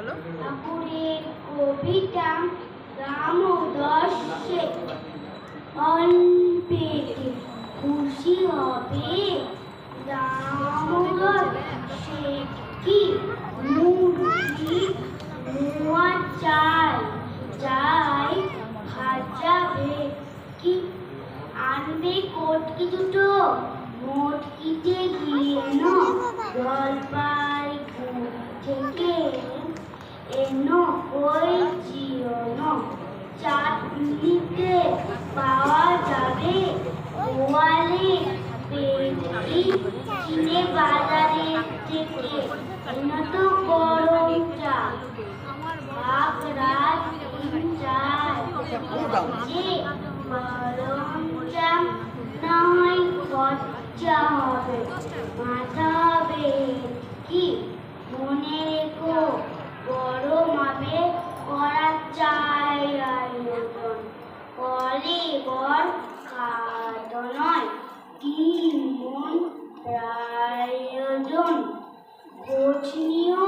ঠাকুরের কবিতা খুশি হবে দামোদর সে কি? মুরগি মুয়া চাই চাই ভাজাবে কি? আনবে কোটকি দুটো মোটকিতে গিয়ে জলপাই থেকে এনো ওই জিওনো চাটনিতে পাওয়া যাবে গোয়ালে পেটি কিনে বাজারে থেকে। এনো তো গরম চা বাপ রাত তিন চার চা না হয় খরচা হবে। মাথা গণ কাদনয়। কি মন প্রয়োজন। গোছনীয়